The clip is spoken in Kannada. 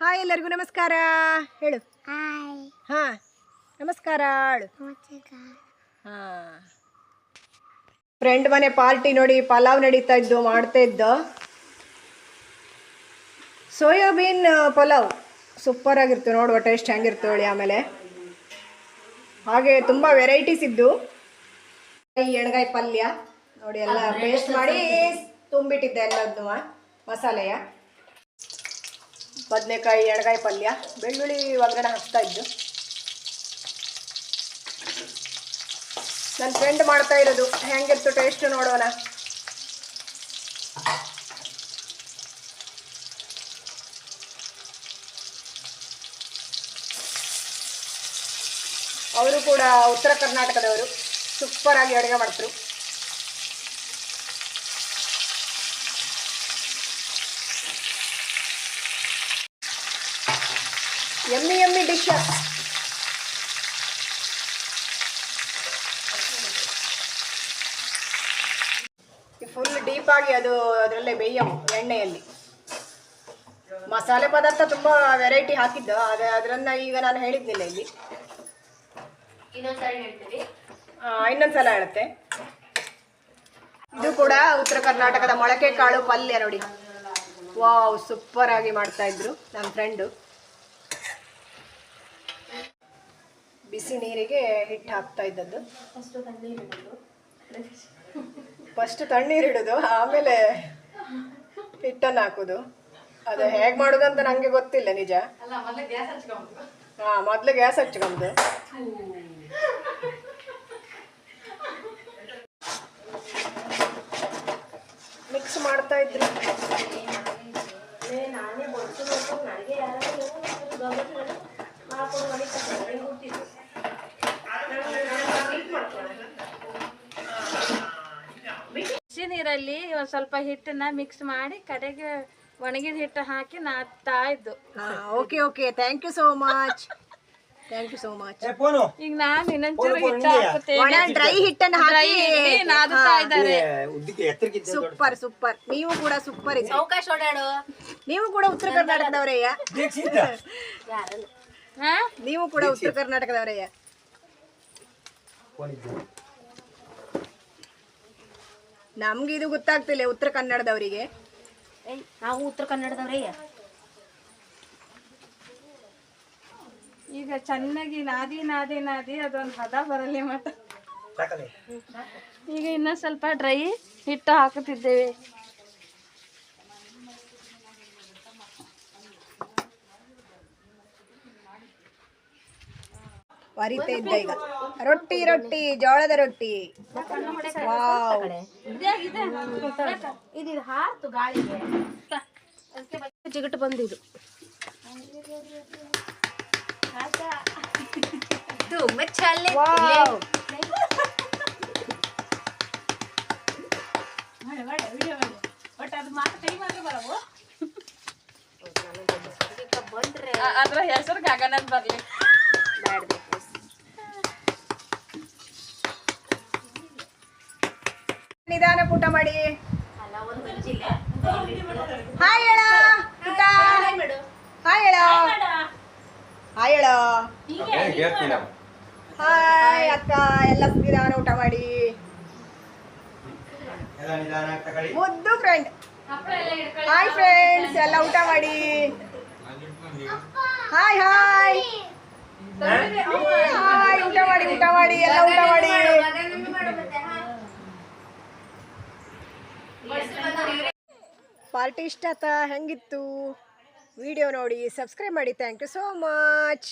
ಹಾಯ್ ಎಲ್ಲರಿಗೂ ನಮಸ್ಕಾರ. ಹೇಳು. ಹಾ ನಮಸ್ಕಾರ ಹೇಳು. ಹಾ. ಫ್ರೆಂಡ್ ಮನೆ ಪಾರ್ಟಿ ನೋಡಿ ಪಲಾವ್ ನಡೀತಾ ಇದ್ದು ಮಾಡ್ತಾ ಇದ್ದು. ಸೋಯಾಬೀನ್ ಪಲಾವ್ ಸೂಪರ್ ಆಗಿರ್ತು ನೋಡುವ ಟೇಸ್ಟ್ ಹೆಂಗಿರ್ತು ಹೇಳಿ ಆಮೇಲೆ. ಹಾಗೆ ತುಂಬ ವೆರೈಟೀಸ್ ಇದ್ದು. ಎಣ್ಗಾಯಿ ಪಲ್ಯ ನೋಡಿ ಎಲ್ಲ ಪೇಸ್ಟ್ ಮಾಡಿ ತುಂಬಿಟ್ಟಿದ್ದೆ ಎಲ್ಲದನ್ನು ಮಸಾಲೆಯ. ಬದನೆಕಾಯಿ, ಎಣ್ಗಾಯಿ ಪಲ್ಯ, ಬೆಳ್ಳುಳ್ಳಿ ಒಗ್ಗರಣೆ ಹಾಕ್ತಾ ಇದ್ದು. ನನ್ನ ಫ್ರೆಂಡ್ ಮಾಡ್ತಾ ಇರೋದು. ಹೆಂಗಿತ್ತು ಟೇಸ್ಟ್ ನೋಡೋಣ. ಅವರು ಕೂಡ ಉತ್ತರ ಕರ್ನಾಟಕದವರು. ಸೂಪರ್ ಆಗಿ ಅಡುಗೆ ಮಾಡ್ತಾರೆ ಎಮ್ಮಿ ಎಮ್ಮಿ ಡಿಶ್ ಫುಲ್ ಡೀಪ್ ಆಗಿ ಅದು ಅದರಲ್ಲೇ ಬೇಯವು ಎಣ್ಣೆಯಲ್ಲಿ. ಮಸಾಲೆ ಪದಾರ್ಥ ತುಂಬ ವೆರೈಟಿ ಹಾಕಿದ್ದು ಅದ ಅದರನ್ನ ಈಗ ನಾನು ಹೇಳಿದ್ನಿಲ್ಲ ಇಲ್ಲಿ. ಇನ್ನೊಂದ್ಸಲ ಹೇಳುತ್ತೆ. ಇದು ಕೂಡ ಉತ್ತರ ಕರ್ನಾಟಕದ ಮೊಳಕೆ ಕಾಳು ಪಲ್ಯ ನೋಡಿ. ವಾವ್ ಸೂಪರ್ ಆಗಿ ಮಾಡ್ತಾ ಇದ್ರು ನನ್ನ ಫ್ರೆಂಡು ಬಿಸಿ ನೀರಿಗೆ ಹಿಟ್ಟು ಹಾಕ್ತಾ ಇದ್ದದ್ದು. ಫಸ್ಟ್ ತಣ್ಣೀರು ಇಡೋದು. ಆಮೇಲೆ ಹಿಟ್ಟನ್ನು ಹಾಕೋದು. ಅದು ಹೇಗೆ ಮಾಡೋದು ಅಂತ ನನಗೆ ಗೊತ್ತಿಲ್ಲ ನಿಜ. ಹಾಂ ಮೊದಲು ಗ್ಯಾಸ್ ಹಚ್ಕೊಂಡು ಮಿಕ್ಸ್ ಮಾಡ್ತಾ ಇದ್ರು. ಬಿಸಿ ನೀರಲ್ಲಿ ಒಂದು ಸ್ವಲ್ಪ ಹಿಟ್ಟನ್ನ ಮಿಕ್ಸ್ ಮಾಡಿ ಕಡೆಗೆ ಒಣಗಿದ ಹಿಟ್ಟು ಹಾಕಿ ನಾದ್ತಾ ಇದ್ದು. Okay okay thank you so much thank you so much ಈಗ ನಾನು ಇನ್ನೊಂಚೂರು ಹಿಟ್ಟು ಹಾಕುತ್ತೇನೆ ಡ್ರೈ ಹಿಟ್ಟನ್ನ ಹಾಕಿ ನಾದುತ್ತಾ ಇದ್ದಾರೆ. ಸೂಪರ್ ಸೂಪರ್ ನೀವು ಕೂಡ ಸೂಪರ್ ಇದೆ ನೀವು ಕೂಡ ಉತ್ತರ ಕರ್ನಾಟಕದವರಯ್ಯ ಹಾ? ನೀವು ಕೂಡ ಉತ್ತರ ಕರ್ನಾಟಕದವರೇಯ ನಮ್ಗೆ ಇದು ಗೊತ್ತಾಗ್ತಿಲ್ಲ ಉತ್ತರ ಕನ್ನಡದವರಿಗೆ. ನಾವು ಉತ್ತರ ಕನ್ನಡದವ್ರೇ. ಈಗ ಚೆನ್ನಾಗಿ ನಾದಿ ನಾದಿ ನಾದಿ ಅದೊಂದು ಹದ ಬರಲಿ ಮತ್ತೆ. ಈಗ ಇನ್ನೊಂದು ಸ್ವಲ್ಪ ಡ್ರೈ ಹಿಟ್ಟು ಹಾಕುತ್ತಿದ್ದೇವೆ. ವರಿತಾ ಇದ್ದ ಈಗ. ರೊಟ್ಟಿ ರೊಟ್ಟಿ ಜೋಳದ ರೊಟ್ಟಿ. ವಾವ್. ಇದು ಹಾರ್ತು ಗಾಳಿಗೆ. ಜಿಗಟ್ ಬಂದಿದ್ದು ವಾವ್. ಅದ್ರ ಹೆಸರು ಗಗನದ್ ಬರ್ಲಿ. ನಿಧಾನ ಊಟ ಮಾಡಿ. ಹಾಯ್ ಹೇಳ ಊಟ. ಹಾಯ್ ಹೇಳ. ಹಾಯ್ ಹೇಳ. ಹಾಯ್ ಅಕ್ಕ ಎಲ್ಲ ನಿಧಾನ ಊಟ ಮಾಡಿ. ಮುದ್ದು ಫ್ರೆಂಡ್ ಹಾಯ್ ಫ್ರೆಂಡ್ಸ್ ಎಲ್ಲ ಊಟ ಮಾಡಿ. ಹಾಯ್ ಹಾಯ್ ಹಾಯ್ ಊಟ ಮಾಡಿ ಊಟ ಮಾಡಿ ಎಲ್ಲ ಊಟ ಮಾಡಿ. ಪಾರ್ಟಿ ಇಷ್ಟ ಹೆಂಗಿತ್ತು? ವಿಡಿಯೋ ನೋಡಿ ಸಬ್ಸ್ಕ್ರೈಬ್ ಮಾಡಿ. Thank you so much